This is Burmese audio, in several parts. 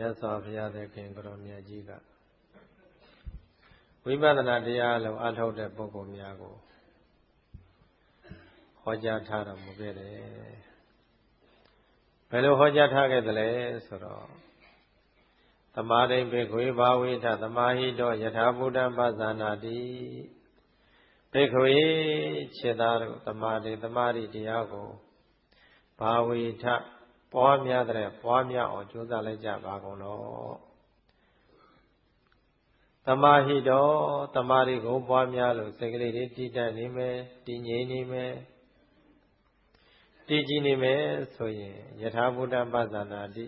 မြတ်စွာဘုရားသခင်ကိုရောမြတ်ကြီးကဝိပဿနာတရားလုံးအထောက်တဲ့ပုဂ္ဂိုလ်များကိုဟောကြားထားတော်မူခဲ့တယ်ဘယ်လိုဟောကြားထားခဲ့သလဲဆိုတော့သမာဓိဘေခွေဘာဝိထသမာဟိတောယထာဘုဒ္ဓပသနာတိဘေခွေခြေသားတို့သမာဓိသမာဓိတရားကိုဘာဝိထ ပွားများတဲ့ပွားများအောင်ကြိုးစားလိုက်ကြပါကုန်တော့သမာဟိတောသမာဓိကိုပွားများလို့စိတ်ကလေးတွေတည်တတ်နေမယ်တည်ငြိမ်နေမယ်တည်ကြည်နေမယ်ဆိုရင်ယထာဘုဒ္ဓပသနာတိ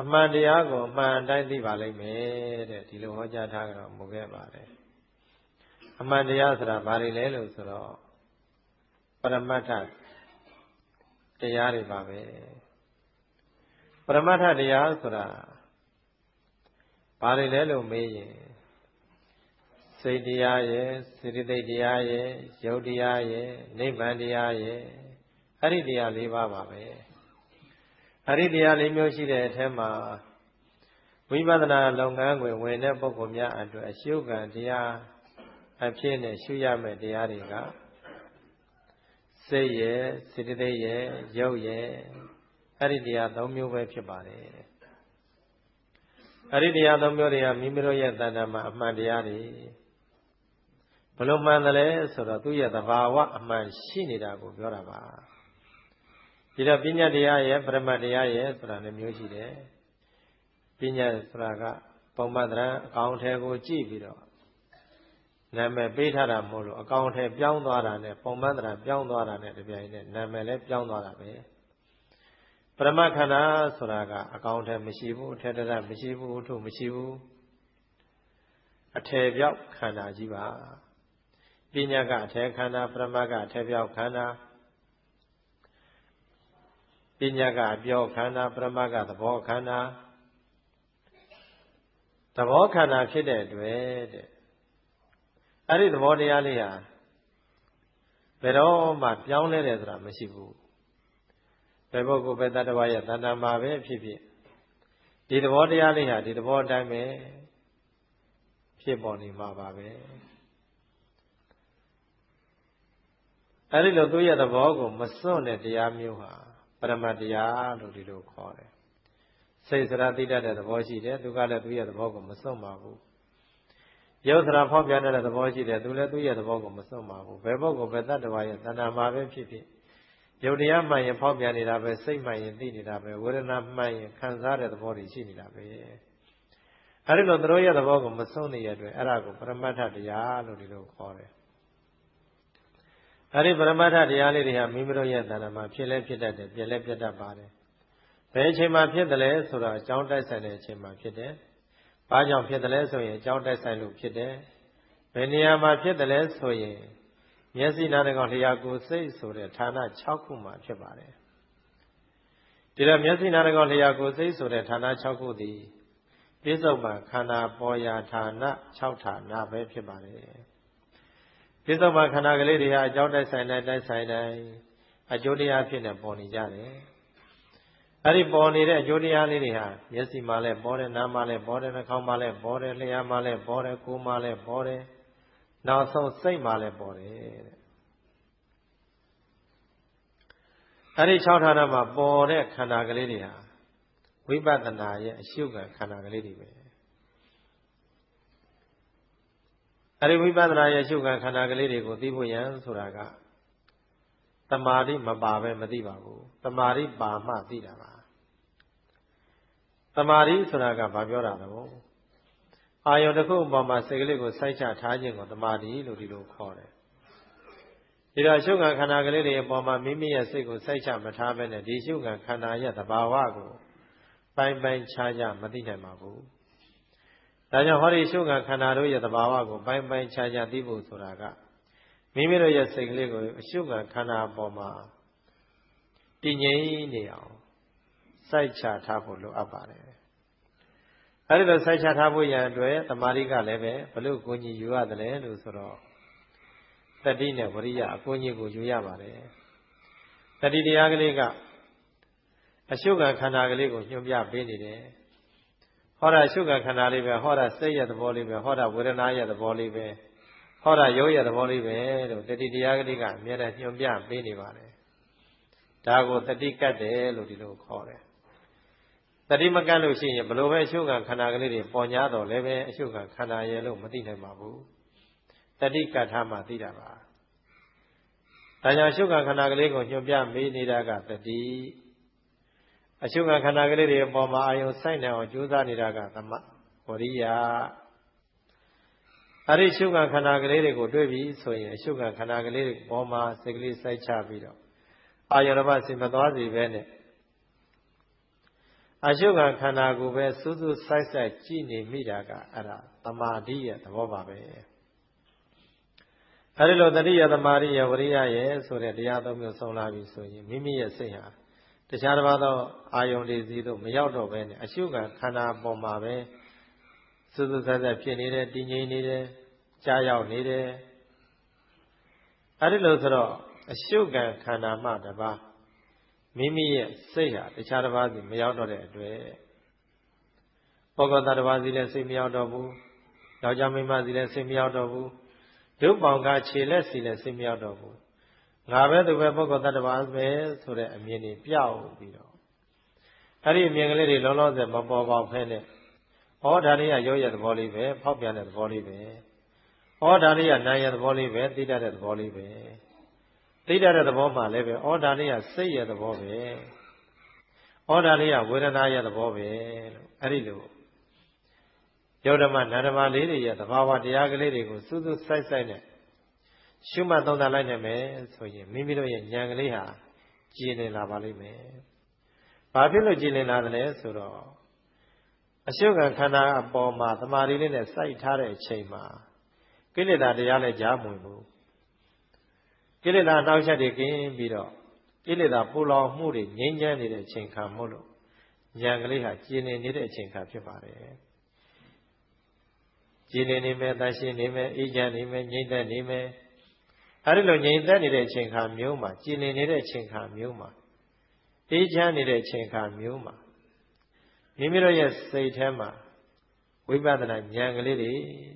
အမှန်တရားကိုအမှန်တိုင်းသိပါလိမ့်မယ်တဲ့ဒီလိုဟောကြားထားကြတော့မူခဲ့ပါတယ်အမှန်တရားဆိုတာဘာတွေလဲလို့ဆိုတော့ပရမတ္ထ တရားတွေပါပဲပရမတ္ထတရားဆိုတာဘာတွေလဲလို့မေးရင်စိတ်တရားရဲ့စေတသိက်တရားရဲ့ယုတ်တရားရဲ့နိဗ္ဗာန်တရားရဲ့အဲ့ဒီတရား၄ပါးပါပဲအဲ့ဒီတရား၄မျိုးရှိတဲ့အထက်မှာဝိပဿနာလုပ်ငန်းဝင်ဝင်တဲ့ပုဂ္ဂိုလ်များအတွက်အရှုခံတရားအဖြစ်နဲ့ရှုရမယ့်တရားတွေက စိတ်ရဲ့စေတသိက်ရဲ့ရုပ်ရဲ့အဲ့ဒီတရား၃မျိုးပဲဖြစ်ပါတယ်အဲ့ဒီတရား၃မျိုးတွေကမိမိတို့ရဲ့တဏ္ဍာမှာအမှန်တရားတွေဘလို့မှန်တယ်လဲဆိုတော့သူ့ရဲ့သဘာဝအမှန်ရှိနေတာကိုပြောတာပါဒီတော့ပညာတရားရဲ့ပရမတ်တရားရဲ့ဆိုတာလည်းမျိုးရှိတယ်ပညာဆိုတာကပုံမှန်တရားအကောင်အထည်ကိုကြည့်ပြီးတော့ နာမည်ပေးထားတာမဟုတ်လို့အကောင်အထည်ပြောင်းသွားတာနဲ့ပုံမှန်တရားပြောင်းသွားတာနဲ့တပြိုင်နက်နာမည်လည်းပြောင်းသွားတာပဲပရမခန္ဓာဆိုတာကအကောင်အထည်မရှိဘူးအထက်တရမရှိဘူးအထုမရှိဘူးအထည်ပြောက်ခန္ဓာကြီးပါပညာကအထည်ခန္ဓာပရမကအထည်ပြောက်ခန္ဓာပညာကအပြောခန္ဓာပရမကသဘောခန္ဓာသဘောခန္ဓာဖြစ်တဲ့အတွက်တဲ့ အဲ့ဒီသဘောတရားလေးဟာဘယ်တော့မှပြောင်းလဲတယ်ဆိုတာမရှိဘူးဘယ်ပုဂ္ဂိုလ်ပဲတတ္တဝါရဲ့တဏ္ဍာမှာပဲဖြစ်ဖြစ်ဒီသဘောတရားလေးဟာဒီသဘောအတိုင်းပဲဖြစ်ပေါ်နေမှာပါပဲအဲ့ဒီလိုသူ့ရဲ့သဘောကိုမစွန့်တဲ့တရားမျိုးဟာပရမတ်တရားလို့ဒီလိုခေါ်တယ်စိတ်စရာသိတတ်တဲ့သဘောရှိတယ်သူကလည်းသူ့ရဲ့သဘောကိုမစွန့်ပါဘူး ရုပ်စရာဖောက်ပြန်တဲ့သဘောရှိတယ်သူလည်းသူ့ရဲ့သဘောကိုမစွန့်ပါဘူးဘယ်ဘုတ်ကိုဘယ်တတ္တဝါရဲ့တဏ္ဍာမှာပဲဖြစ်ဖြစ်ရုပ်တရားမှန်ရင်ဖောက်ပြန်နေတာပဲစိတ်မှန်ရင်သိနေတာပဲဝေဒနာမှန်ရင်ခံစားတဲ့သဘောတွေရှိနေတာပဲအဲဒီလိုသူတို့ရဲ့သဘောကိုမစွန့်နေတဲ့အတွက်အဲ့ဒါကိုပရမတ္ထတရားလို့ဒီလိုခေါ်တယ်အဲဒီပရမတ္ထတရားလေးတွေဟာမိမိတို့ရဲ့တဏ္ဍာမှာဖြစ်လဲဖြစ်တတ်တယ်ပြည့်လဲပြတ်တတ်ပါတယ်ဘယ်အချိန်မှဖြစ်တယ်လဲဆိုတော့အကြောင်းတိုက်ဆိုင်တဲ့အချိန်မှဖြစ်တယ်။ ဘာကြောင့်ဖြစ်တယ်လဲဆိုရင်အကြောင်းတိုက်ဆိုင်လို့ဖြစ်တယ်။ဘယ်နေရာမှာဖြစ်တယ်လဲဆိုရင်မျက်စိနားတကောင်လျှာကိုယ်စိတ်ဆိုတဲ့ဌာန6ခုမှာဖြစ်ပါတယ်။ဒီတော့မျက်စိနားတကောင်လျှာကိုယ်စိတ်ဆိုတဲ့ဌာန6ခုသည်ပြစ္ဆုတ်မှာခန္ဓာပေါ်ရာဌာန6ဌာနပဲဖြစ်ပါတယ်။ပြစ္ဆုတ်မှာခန္ဓာကလေးတွေဟာအကြောင်းတိုက်ဆိုင်တဲ့တိုက်ဆိုင်တိုင်းအကျိုးတရားဖြစ်နေပေါ်နေကြတယ်။ အဲ့ဒီပေါ်နေတဲ့အကျိုးတရားလေးတွေဟာမျက်စိမှလည်းပေါ်တယ်နားမှလည်းပေါ်တယ်နှာခေါင်းမှလည်းပေါ်တယ်လျှာမှလည်းပေါ်တယ်ကိုယ်မှလည်းပေါ်တယ်နောက်ဆုံးစိတ်မှလည်းပေါ်တယ်တဲ့အဲ့ဒီ6ဌာနမှာပေါ်တဲ့ခန္ဓာကလေးတွေဟာဝိပဿနာရဲ့အရှုခံခန္ဓာကလေးတွေပဲအဲ့ဒီဝိပဿနာရဲ့အရှုခံခန္ဓာကလေးတွေကိုသိဖို့ရန်ဆိုတာကတမာတိမပါပဲမသိပါဘူးတမာတိပါမှသိတာပါ တမာတိဆိုတာကဘာပြောတာလဲအာယုံတစ်ခုအပေါ်မှာစိတ်ကလေးကိုစိုက်ချထားခြင်းကိုတမာတိလို့ဒီလိုခေါ်တယ်ဒီတော့ရှုခံခန္ဓာကလေးတွေအပေါ်မှာမိမိရဲ့စိတ်ကိုစိုက်ချမထားဘဲနဲ့ဒီရှုခံခန္ဓာရဲ့သဘာဝကိုပိုင်းပိုင်းခြားခြားမသိနိုင်ပါဘူးဒါကြောင့်ဟောဒီရှုခံခန္ဓာတို့ရဲ့သဘာဝကိုပိုင်းပိုင်းခြားခြားသိဖို့ဆိုတာကမိမိတို့ရဲ့စိတ်ကလေးကိုအရှုခံခန္ဓာအပေါ်မှာတည်ငြိမ်နေအောင် စိုက်ချထားဖို့လိုအပ်ပါတယ်အဲဒီလိုစိုက်ချထားဖို့ရန်အတွက်တမာရိကလည်းပဲဘလို့ကိုကြီးယူရတယ်လို့ဆိုတော့တတိနဲ့ဝရိယအကိုကြီးကိုယူရပါတယ်တတိတရားကလေးကအရှုခံခန္ဓာကလေးကိုညွှန်ပြပေးနေတယ်ဟောတာရှုခံခန္ဓာလေးပဲဟောတာစိတ်ရဲ့သဘောလေးပဲဟောတာဝေဒနာရဲ့သဘောလေးပဲဟောတာရုပ်ရဲ့သဘောလေးပဲလို့တတိတရားကလေးကအမြဲတမ်းညွှန်ပြပေးနေပါတယ်ဒါကိုတတိကတ်တယ်လို့ဒီလိုခေါ်တယ် တတိမကတ်လို့ရှိရင်ဘလို့ပဲအရှုခံခန္ဓာကလေးတွေပေါ်냐တော့လည်းပဲအရှုခံခန္ဓာရဲ့လို့မသိနိုင်ပါဘူးတတိကတ်ထားမှသိတာပါဒါကြောင့်ရှုခံခန္ဓာကလေးကိုညွှန်ပြမေးနေတာကတတိအရှုခံခန္ဓာကလေးတွေအပေါ်မှာအာယုံစိုက်နေအောင်ကြိုးစားနေတာကသမဝရိယအဲ့ဒီရှုခံခန္ဓာကလေးတွေကိုတွေ့ပြီဆိုရင်အရှုခံခန္ဓာကလေးတွေပေါ်မှာစိတ်ကလေးစိုက်ချပြီးတော့အာယုံတစ်ပါးစင်မသွားစီပဲနဲ့ အရှုခံခန္ဓာကိုပဲစူးစူးစိုက်စိုက်ကြည့်နေမိတာကအဲ့ဒါသမာဓိရဲ့သဘောပါပဲအဲဒီလိုတတိယသမာဓိယဝရိယရဲ့ဆိုတဲ့တရားသုံးမျိုးဆုံးလာပြီဆိုရင်မိမိရဲ့စိတ်ဟာတခြားတစ်ပါးသောအာယုန်တွေစီတို့မရောက်တော့ပဲနဲ့အရှုခံခန္ဓာပေါ်မှာပဲစူးစူးဆက်ဆက်ဖြစ်နေတယ်တည်ငြိမ်နေတယ်ကြားရောက်နေတယ်အဲဒီလိုဆိုတော့အရှုခံခန္ဓာမှတပါး မိမိရဲ့စိတ်ဟာတခြားတစ်ပါးစီမရောက်တော့တဲ့အတွက်ပုဂ္ဂိုလ်တ attva စီလည်းစိတ်မရောက်တော့ဘူးယောက်ျားမိန်းမစီလည်းစိတ်မရောက်တော့ဘူးဒုပေါင်ကခြေလက်စီလည်းစိတ်မရောက်တော့ဘူးငါပဲသူပဲပုဂ္ဂိုလ်တ attva ပဲဆိုတဲ့အမြင်တွေပြောက်ပြီးတော့အဲ့ဒီအမြင်ကလေးတွေလုံးလုံးစဲမပေါ်ပေါက်ဖဲနဲ့ဩဒါလေးကရောရဲ့သဘောလေးပဲဖောက်ပြန်တဲ့သဘောလေးပဲဩဒါလေးကနာရဲ့သဘောလေးပဲသိတတ်တဲ့သဘောလေးပဲ သိတတ်တဲ့သဘောမှလည်းပဲဩဒါလေးကစိတ်ရဲ့သဘောပဲဩဒါလေးကဝေဒနာရဲ့သဘောပဲလို့အဲ့ဒီလိုယောဓမနန္ဒမလေးတွေရဲ့သဘာဝတရားကလေးတွေကိုစူးစူးစိုက်စိုက်နဲ့ရှုမှတ်သုံးသပ်လိုက်နိုင်မယ်ဆိုရင်မိမိတို့ရဲ့ဉာဏ်ကလေးဟာကြည်နေလာပါလိမ့်မယ်။ဘာဖြစ်လို့ကြည်နေလာသလဲဆိုတော့အရှုခံခန္ဓာအပေါ်မှာသမာဓိလေးနဲ့စိုက်ထားတဲ့အချိန်မှာကိလေသာတရားနဲ့ကြားမဝင်ဘူး။ ကိလေသာတောက်ချက်တွေကင်းပြီးတော့ကိလေသာပူလောင်မှုတွေငြိမ်းချမ်းနေတဲ့အချိန်ခါမို့လို့ဉာဏ်ကလေးဟာကြည်နေနေတဲ့အချိန်ခါဖြစ်ပါတယ်။ကြည်နေနေမယ်တန်ရှင်းနေမယ်အေးချမ်းနေမယ်ငြိမ့်သက်နေမယ်အဲဒီလိုငြိမ်သက်နေတဲ့အချိန်ခါမျိုးမှာကြည်နေနေတဲ့အချိန်ခါမျိုးမှာအေးချမ်းနေတဲ့အချိန်ခါမျိုးမှာမိမိတို့ရဲ့စိတ်ထဲမှာဝိပဿနာဉာဏ်ကလေးတွေ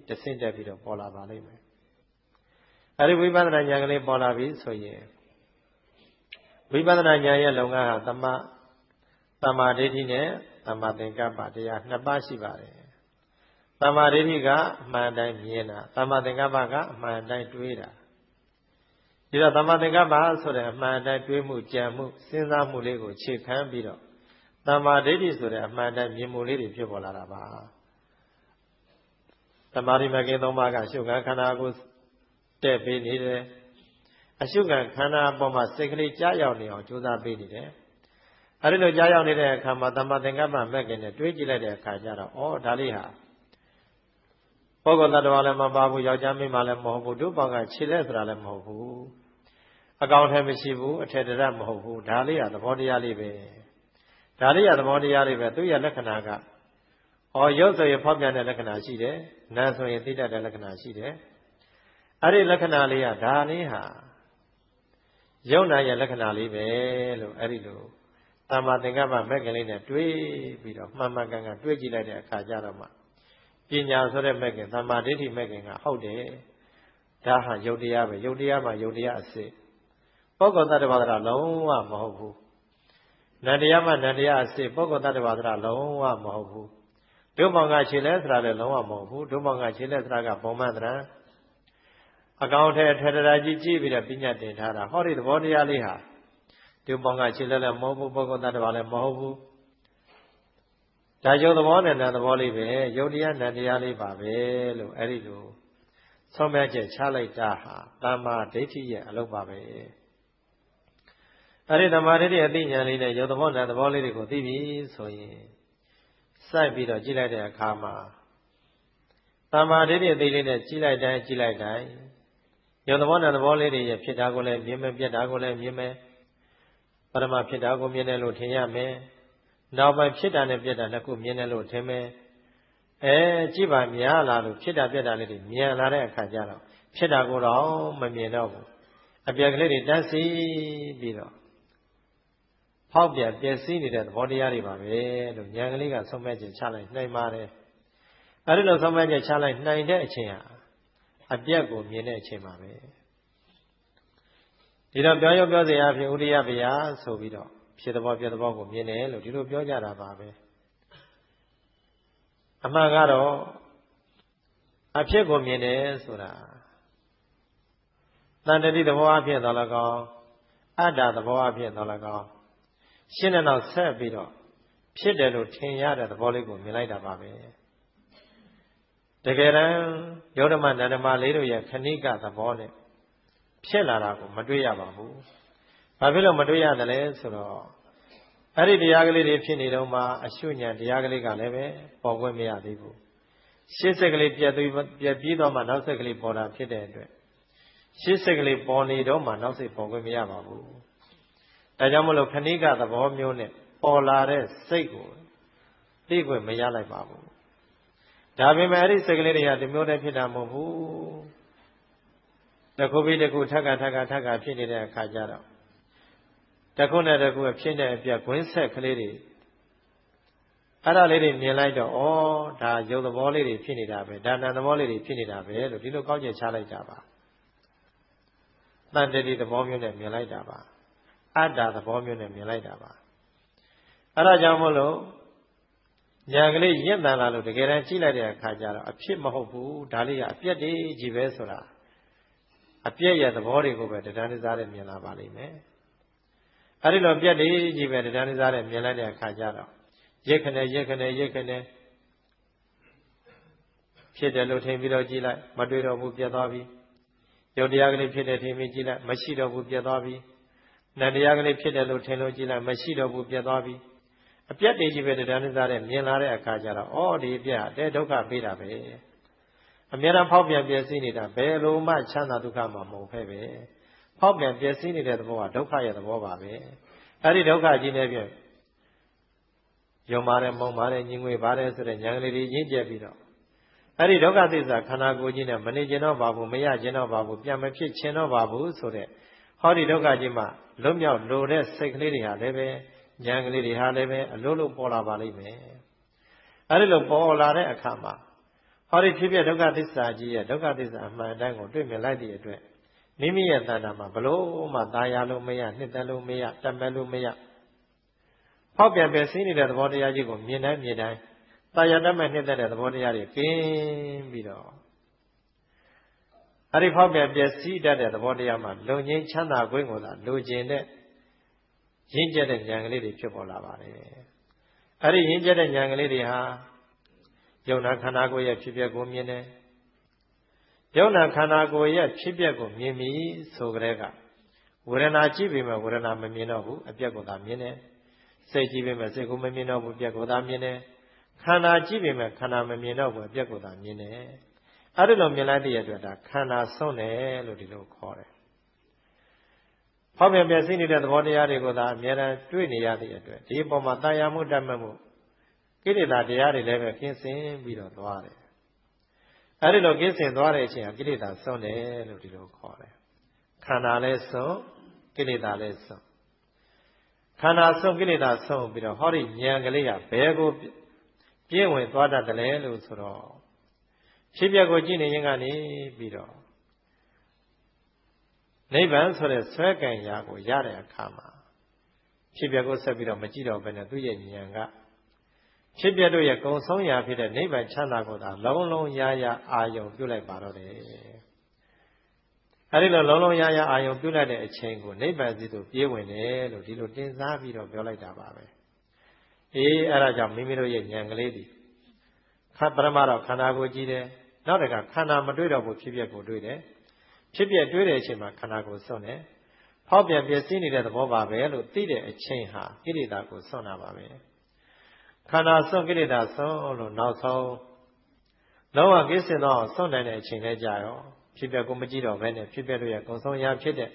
တဆင့်တက်ပြီးတော့ပေါ်လာပါလိမ့်မယ် အဲဒီဝိပဿနာဉာဏ်ကလေးပေါ်လာပြီဆိုရင်ဝိပဿနာဉာဏ်ရဲ့လုံငန်းဟာသမသမ္မာဒိဋ္ဌိနဲ့သမ္မာသင်္ကပ္ပတရားနှစ်ပါးရှိပါတယ်သမ္မာဒိဋ္ဌိကအမှန်တိုင်းမြင်တာသမ္မာသင်္ကပ္ပကအမှန်တိုင်းတွေးတာဒီတော့သမ္မာသင်္ကပ္ပဆိုတဲ့အမှန်တိုင်းတွေးမှုကြံမှုစဉ်းစားမှုလေးကိုခြေခံပြီးတော့သမ္မာဒိဋ္ဌိဆိုတဲ့အမှန်တိုင်းမြင်မှုလေးတွေဖြစ်ပေါ်လာတာပါသမာဓိမကင်းသုံးပါးကရှုခံခန္ဓာကို တဲ့ပေးနေတယ်အရှုခံခန္ဓာအပေါ်မှာစိတ်ကလေးကြားရောက်နေအောင်ကြိုးစားပေးနေတယ်အဲဒီလိုကြားရောက်နေတဲ့အခါမှာသမ္မာသင်္ကပ္ပမဲ့ခင်နဲ့တွေးကြည့်လိုက်တဲ့အခါကျတော့ဩဒါလေးဟာပုဂ္ဂိုလ်တ attva လည်းမပါဘူးယောက်ျားမိန်းမလည်းမဟုတ်ဘူးဒုပေါင်းကခြေလက်ဆိုတာလည်းမဟုတ်ဘူးအကောင်ထဲမရှိဘူးအထက်တရမဟုတ်ဘူးဒါလေးကသဘောတရားလေးပဲဒါလေးကသဘောတရားလေးပဲသူ့ရဲ့လက္ခဏာကဩရုပ်ဆိုရင်ဖောက်ပြန်တဲ့လက္ခဏာရှိတယ်နာမ်ဆိုရင်သိတတ်တဲ့လက္ခဏာရှိတယ် အဲ့ဒီလက္ခဏာလေးကဒါလေးဟာယုံနာရဲ့လက္ခဏာလေးပဲလို့အဲ့ဒီလိုသမ္မာသင်္ကပ္ပမဲ့ကလေးနဲ့တွေးပြီးတော့မှန်မှန်ကန်ကန်တွေးကြည့်လိုက်တဲ့အခါကျတော့မှပညာဆိုတဲ့မဲ့ခင်သမ္မာဒိဋ္ဌိမဲ့ခင်ကဟုတ်တယ်ဒါဟာယုတ်တရားပဲယုတ်တရားမှာယုတ်တရားအစစ်ပုဂ္ဂိုလ်တ attva သရလုံးဝမဟုတ်ဘူးနန္တရားမှာနန္တရားအစစ်ပုဂ္ဂိုလ်တ attva သရလုံးဝမဟုတ်ဘူးဒုမောင်ကခြေလဲဆိုတာလည်းလုံးဝမဟုတ်ဘူးဒုမောင်ကခြေလဲဆိုတာကဘုံမန္တရံ အကောင်ထဲထေရရာကြီးကြည့်ပြီးတော့ပညာတင်ထားတာဟောဒီသဘောတရားလေးဟာဒုမောင်ကခြေလဲလည်းမဟုတ်ဘူးပုဂ္ဂိုလ်တ attva လည်းမဟုတ်ဘူးဒါယုတ်သဘောနဲ့နာသဘောလေးပဲယုတ်တရားနာတရားလေးပါပဲလို့အဲ့ဒီလိုဆုံးဖြတ်ချက်ချလိုက်တာဟာတမ္မာဒိဋ္ဌိရဲ့အလုပ်ပါပဲအဲ့ဒီတမ္မာဒိဋ္ဌိအသိဉာဏ်လေးနဲ့ယုတ်သဘောနာသဘောလေးတွေကိုသိပြီဆိုရင်စိုက်ပြီးတော့ကြည့်လိုက်တဲ့အခါမှာတမ္မာဒိဋ္ဌိအသိလေးနဲ့ကြည့်လိုက်တိုင်းကြည့်လိုက်တိုင်း ယုတ်သဘောနာသဘောလေးတွေရဲ့ဖြစ်တာကိုလည်းမြင်မယ်ပြက်တာကိုလည်းမြင်မယ်ပရမဖြစ်တာကိုမြင်တယ်လို့ထင်ရမယ်နောက်ပိုင်းဖြစ်တာနဲ့ပြက်တာနှစ်ခုမြင်တယ်လို့ထင်မယ်အဲကြည့်ပါများလာလို့ဖြစ်တာပြက်တာလေးတွေမြင်လာတဲ့အခါကျတော့ဖြစ်တာကိုတော့မမြင်တော့ဘူးအပြက်ကလေးတွေတန်းစီပြီးတော့ဖဖောက်ပြန်ပျက်စီးနေတဲ့သဘောတရားတွေပါပဲလို့ဉာဏ်ကလေးကဆုံးမဲ့ချက်ချလိုက်နိုင်ပါတယ်အဲဒီလိုဆုံးမဲ့ချက်ချလိုက်နိုင်တဲ့အချိန်ဟာ အပြက်ကိုမြင်တဲ့အချိန်ပါပဲဒီတော့ပြောရောပြောစရာအဖြစ်ဥရိယဗျာဆိုပြီးတော့ဖြစ်သဘောပြသဘောကိုမြင်တယ်လို့ဒီလိုပြောကြတာပါပဲအမှန်ကတော့အဖြစ်ကိုမြင်တယ်ဆိုတာတန်တတိသဘောအဖြစ်တော်၎င်းအတ္တသဘောအဖြစ်တော်၎င်းရှင်းတဲ့နောက်ဆက်ပြီးတော့ဖြစ်တယ်လို့ထင်ရတဲ့သဘောလေးကိုမြင်လိုက်တာပါပဲ တကယ်တမ်းယောဓမနန္ဒမလေးတို့ရဲ့ခဏိကသဘောနဲ့ဖြစ်လာတာကိုမတွေ့ရပါဘူး။ဘာဖြစ်လို့မတွေ့ရတယ်လဲဆိုတော့အဲ့ဒီတရားကလေးတွေဖြစ်နေတော့မှအရှုညံတရားကလေးကလည်းပဲပေါ်ခွင့်မရသေးဘူး။ရှေ့ဆက်ကလေးပြတ်ပြီးပြတ်ပြီးတော့မှနောက်ဆက်ကလေးပေါ်တာဖြစ်တဲ့အတွက်ရှေ့ဆက်ကလေးပေါ်နေတော့မှနောက်ဆက်ပေါ်ခွင့်မရပါဘူး။ဒါကြောင့်မလို့ခဏိကသဘောမျိုးနဲ့ပေါ်လာတဲ့စိတ်ကိုသိခွင့်မရလိုက်ပါဘူး။ ဒါပေမဲ့အဲ့ဒီစိတ်ကလေးတွေကဒီမျိုးတည်းဖြစ်တာမဟုတ်ဘူး။တစ်ခုပြီးတစ်ခုထပ်ကထပ်ကထပ်ကဖြစ်နေတဲ့အခါကျတော့တစ်ခုနဲ့တစ်ခုဖြစ်တဲ့အပြကွင်းဆက်ကလေးတွေအဲ့ဒါလေးတွေမြင်လိုက်တော့ဩဒါရုပ်သဘောလေးတွေဖြစ်နေတာပဲဒါနံသဘောလေးတွေဖြစ်နေတာပဲလို့ဒီလိုကောက်ချက်ချလိုက်တာပါတန်တတိသဘောမျိုးနဲ့မြင်လိုက်တာပါအတ္တသဘောမျိုးနဲ့မြင်လိုက်တာပါအဲ့ဒါကြောင့်မို့လို့ ညာကလေးရင့်တန်လာလို့တကယ်တမ်းကြည့်လိုက်တဲ့အခါကျတော့အဖြစ်မဟုတ်ဘူးဒါလေးကအပြက်တည်းကြီးပဲဆိုတာအပြက်ရဲ့သဘောတွေကိုပဲတရားနည်းစားနဲ့မြင်လာပါလိမ့်မယ်အဲ့ဒီလိုပြက်တည်းကြီးပဲတရားနည်းစားနဲ့မြင်လိုက်တဲ့အခါကျတော့ရက်ခနဲ့ရက်ခနဲ့ရက်ခနဲ့ဖြစ်တယ်လို့ထင်ပြီးတော့ကြည့်လိုက်မတွေ့တော့ဘူးပြတ်သွားပြီရုပ်တရားကလေးဖြစ်တယ်ထင်ပြီးကြည့်လိုက်မရှိတော့ဘူးပြတ်သွားပြီနာတရားကလေးဖြစ်တယ်လို့ထင်လို့ကြည့်လိုက်မရှိတော့ဘူးပြတ်သွားပြီ အပြတ်တည်းကြီးပဲတရားနည်းစားတဲ့မြင်လာတဲ့အခါကျတော့အော်ဒီအပြတ်တဲ့ဒုက္ခပေးတာပဲအများအားဖောက်ပြန်ပြည့်စည်နေတာဘယ်လိုမှချမ်းသာဒုက္ခမှမဟုတ်ဖဲပဲဖောက်ပြန်ပြည့်စည်နေတဲ့သဘောကဒုက္ခရဲ့သဘောပါပဲအဲ့ဒီဒုက္ခကြီးနဲ့ပြင်ယုံပါတယ်မုံပါတယ်ညင်ငွေပါတယ်ဆိုတဲ့ဉာဏ်ကလေးတွေရင့်ကျက်ပြီးတော့အဲ့ဒီဒုက္ခသစ္စာခန္ဓာကိုယ်ကြီးနဲ့မနေကျင်တော့ပါဘူးမရကျင်တော့ပါဘူးပြန်မဖြစ်ချင်တော့ပါဘူးဆိုတဲ့ဟောဒီဒုက္ခကြီးမှလွတ်မြောက်လိုတဲ့စိတ်ကလေးတွေဟာလည်းပဲ ဉာဏ်ကလေးတွေဟာလည်းပဲအလိုလိုပေါ်လာပါလိမ့်မယ်အဲ့ဒီလိုပေါ်လာတဲ့အခါမှာဟောဒီဖြစ်ဖြစ်ဒုက္ခသစ္စာကြီးရဲ့ဒုက္ခသစ္စာအမှန်အတိုင်းကိုတွေ့မြင်လိုက်သည့်အတွက်မိမိရဲ့တဏ္ဍာမှာဘလို့မှตายရလို့မရနှစ်သက်လို့မရတတ်မဲ့လို့မရဖောက်ပြန်ပဲစင်းနေတဲ့သဘောတရားကြီးကိုမြင်တိုင်းမြင်တိုင်းตายရတတ်မဲ့နှစ်သက်တဲ့သဘောတရားတွေကင်းပြီးတော့အဲ့ဒီဖောက်ပြန်ပြည့်စည်တတ်တဲ့သဘောတရားမှာလုံငင်းချမ်းသာခွင့်ကိုသာလိုချင်တဲ့ ရင့်ကျက်တဲ့ဉာဏ်ကလေးတွေဖြစ်ပေါ်လာပါတယ်အဲ့ဒီရင့်ကျက်တဲ့ဉာဏ်ကလေးတွေဟာယုံနာခန္ဓာကိုယ်ရဲ့ဖြစ်ပျက်ကိုမြင်တယ်ယုံနာခန္ဓာကိုယ်ရဲ့ဖြစ်ပျက်ကိုမြင်ပြီဆိုကြတဲ့ကဝေဒနာကြည့်ပြီမဲ့ဝေဒနာမမြင်တော့ဘူးအပြက်ကိုသာမြင်တယ်စိတ်ကြည့်ပြီမဲ့စိတ်ကိုမမြင်တော့ဘူးပြက်ကိုသာမြင်တယ်ခန္ဓာကြည့်ပြီမဲ့ခန္ဓာမမြင်တော့ဘူးအပြက်ကိုသာမြင်တယ်အဲ့ဒီလိုမြင်လိုက်တဲ့အတွက်ဒါခန္ဓာဆုံးတယ်လို့ဒီလိုခေါ်တယ် ဟောပြန်ပြသိနေတဲ့သဘောတရားတွေကိုသာအများအားတွေ့နေရတဲ့အတွက်ဒီအပေါ်မှာတာယာမှုတတ်မှတ်မှုကိလေသာတရားတွေလည်းပဲကင်းစင်ပြီးတော့သွားတယ်အဲဒီလိုကင်းစင်သွားတဲ့အချိန်ဟာကိလေသာဆုံးတယ်လို့ဒီလိုခေါ်တယ်ခန္ဓာလည်းဆုံးကိလေသာလည်းဆုံးခန္ဓာဆုံးကိလေသာဆုံးပြီးတော့ဟောဒီဉာဏ်ကလေးကဘယ်ကိုပြည့်ဝင်သွားတတ်တယ်လို့ဆိုတော့ဖြစ်ပျက်ကိုကြည့်နေရင်ကနေပြီးတော့ နိဗ္ဗာန်ဆိုတဲ့ဆွဲကံရာကိုရတဲ့အခါမှာဖြစ်ပျက်ကိုဆက်ပြီးတော့မကြည့်တော့ဘဲနဲ့သူ့ရဲ့ဉာဏ်ကဖြစ်ပျက်တို့ရဲ့ကုံဆုံးရာဖြစ်တဲ့နိဗ္ဗာန်ချမ်းသာကိုသာလုံးလုံးရရအာယုံပြုလိုက်ပါတော့တယ်အဲဒီလိုလုံးလုံးရရအာယုံပြုလိုက်တဲ့အချိန်ကိုနိဗ္ဗာန်စီသို့ပြေးဝင်တယ်လို့ဒီလိုတင်စားပြီးတော့ပြောလိုက်တာပါပဲအေးအဲဒါကြောင့်မိမိတို့ရဲ့ဉာဏ်ကလေးဒီခပရမတော့ခန္ဓာကိုကြည့်တယ်နောက်တကခန္ဓာမတွေ့တော့ဘူးဖြစ်ပျက်ကိုတွေ့တယ် ဖြစ်ပျက်တွေ့တဲ့အချိန်မှာခန္ဓာကိုစွန့်တယ်ဖောက်ပြန်ပြည့်စည်နေတဲ့သဘောပါပဲလို့သိတဲ့အချိန်ဟာကိရိတာကိုစွန့်တာပါပဲခန္ဓာစွန့်ကိရိတာစွန့်လို့နောက်ဆုံးလောကကိစ္စင်တော့စွန့်နိုင်တဲ့အချိန်လဲကြာရောဖြစ်ပျက်ကိုမကြည့်တော့ဘဲနဲ့ဖြစ်ပျက်လို့ရကုံဆုံးရာဖြစ်တဲ့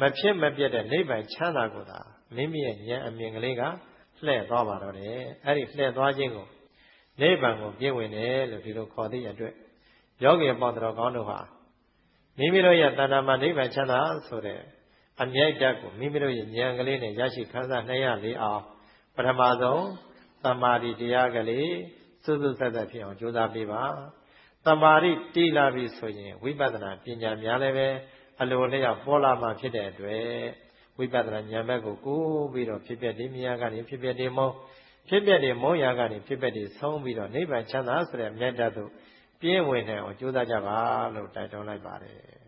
မဖြစ်မပြတ်တဲ့နိဗ္ဗာန်ချမ်းသာကိုသာမိမိရဲ့ဉာဏ်အမြင်ကလေးကလှည့်သွားပါတော့တယ်အဲ့ဒီလှည့်သွားခြင်းကိုနိဗ္ဗာန်ကိုပြည့်ဝင်တယ်လို့ဒီလိုခေါ်သည့်အတွက်ယောဂီပေါတော်ကောင်းတို့ဟာ မိမိတို့ရဲ့တဏ္ဍာမှာနိဗ္ဗာန်ချမ်းသာဆိုတဲ့အမြိုက်ဓာတ်ကိုမိမိတို့ရဲ့ဉာဏ်ကလေးနဲ့ရရှိခံစားနိုင်ရလေအောင်ပထမဆုံးတမာတိတရားကလေးစွစွဆက်ဆက်ဖြစ်အောင်ကြိုးစားပေးပါတမာတိတိလာပြီဆိုရင်ဝိပဿနာပညာများလည်းပဲအလိုလျောက်ပေါ်လာမှဖြစ်တဲ့အတွက်ဝိပဿနာဉာဏ်ဘက်ကိုကိုးပြီးတော့ဖြစ်ပျက်ဒီမြာကနေဖြစ်ပျက်ဒီမောဖြစ်ပျက်ဒီမောရာကနေဖြစ်ပျက်ဒီဆုံးပြီးတော့နိဗ္ဗာန်ချမ်းသာဆိုတဲ့မြတ်တတ်သို့ ပြင်းဝင်နိုင်အောင်ကြိုးစားကြပါလို့တိုက်တွန်းလိုက်ပါတယ်